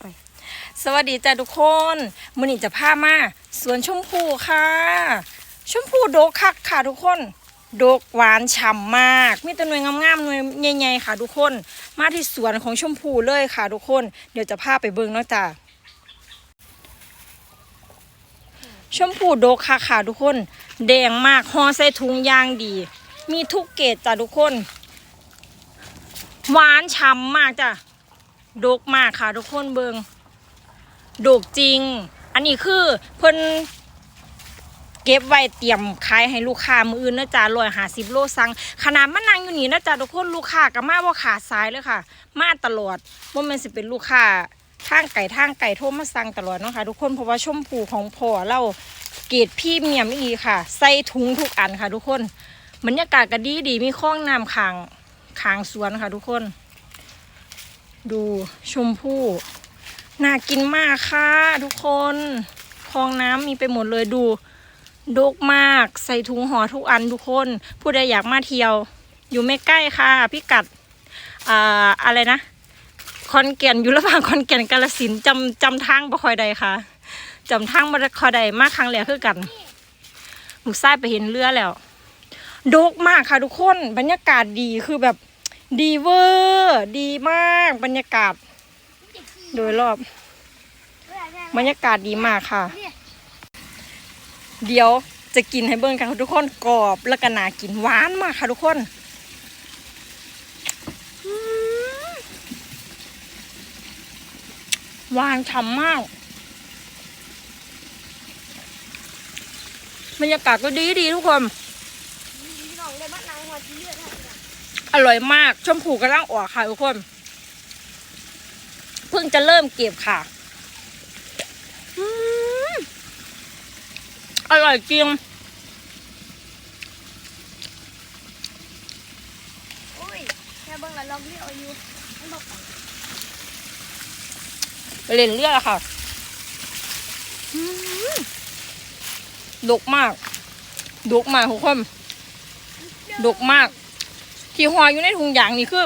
ไป สวัสดีจ้าทุกคนมือนี้จะพามาสวนชมพูค่ะ ชมพูโดกคักค่ะทุกคน โดกหวานฉ่ำมาก มีแต่หน่วยงามๆหน่วยใหญ่ๆค่ะ ทุกคน มาที่สวนของชมพูเลยค่ะ ทุกคน เดี๋ยวจะพาไปเบิ่งเนาะจ้าชมพูโดกคักค่ะทุกคน แดงมากห่อใส่ถุงยางดี มีทุกเกรดจ้าทุกคน หวานฉ่ำมากจ้ะ ดกมากค่ะทุกคนเบิงโดกจริง อันนี้คือเพิ่นเก็บไว้เตรียมขายให้ลูกค้ามืออื่นนะจ๊ะร้อยหาสิบโลสั่งขนาดมานั่งอยู่นี่นะจ๊ะทุกคนลูกค้าก็มาว่าขาดสายเลยค่ะ มาตลอดว่ามันสิเป็นลูกค้าทางไก่ทางไก่โทรมาสั่งตลอดเนาะค่ะทุกคนเพราะว่าชมพูของพ่อเราเกรดพรี่เมียมอีค่ะ ใส่ถุงทุกอันค่ะ ทุกคนบรรยากาศก็ดีดีมีคลองน้ำขางขางสวนค่ะ ทุกคน ดูชมพู่น่ากินมากค่ะ ทุกคนคลองน้ำมีไปหมดเลยดูดกมาก ใส่ถุงห่อทุกอันทุกคน ผู้ใดอยากมาเที่ยว อยู่ไม่ใกล้ค่ะพิกัดอ่าอะไรนะคอนแก่นอยู่ระหว่างคอนแก่นกาลสินจำจำทางบ่คอยใดค่ะจำทางบ่คอยใดมากครั้งแรกคือกันหมูไส้ไปเห็นเรือแล้วดกมากค่ะทุกคน บรรยากาศดีคือแบบ ดีเวอร์ดีมากบรรยากาศ โดยรอบบรรยากาศดีมากค่ะ เดี๋ยวจะกินให้เบิ่งกันทุกคนกรอบแล้วก็น่ากินหวานมากค่ะทุกคนหวานฉ่ำมากบรรยากาศก็ดีดีทุกคน อร่อยมาก ชมพูกำลังออกค่ะทุกคน เพิ่งจะเริ่มเก็บค่ะอืมอร่อยจริงอุ้ยแค่เบิ่งแล้วลองเรียกอายุมันบอกไปเล่นเลือดอะค่ะอืมดกมาก ดกมากทุกคนดกมาก ที่ห่ออยู่ในถุงยางนี่คือ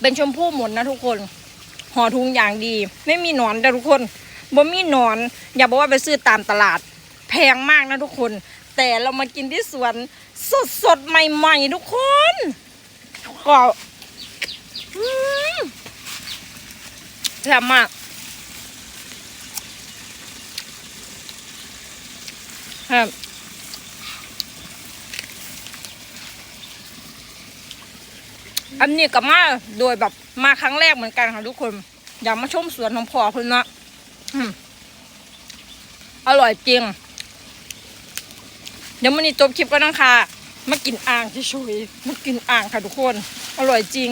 เป็นชมพู่หมดนะทุกคนห่อถุงยางดี ไม่มีหนอนแต่ทุกคนบ่มีหนอน อย่าบอกว่าไปซื้อตามตลาด แพงมากนะทุกคน แต่เรามากินที่สวนสดสดใหม่ ๆ ทุกคนก็อืมแซ่บมากครับ อันนี้ก็มาโดยแบบมาครั้งแรกเหมือนกันค่ะทุกคน อยากมาชมสวนของพ่อคุณนะอร่อยจริง เดี๋ยวมันนี้จบคลิปก็ต้องค่ะมากินอ่างที่ช่วยมากินอ่างค่ะทุกคน อร่อยจริง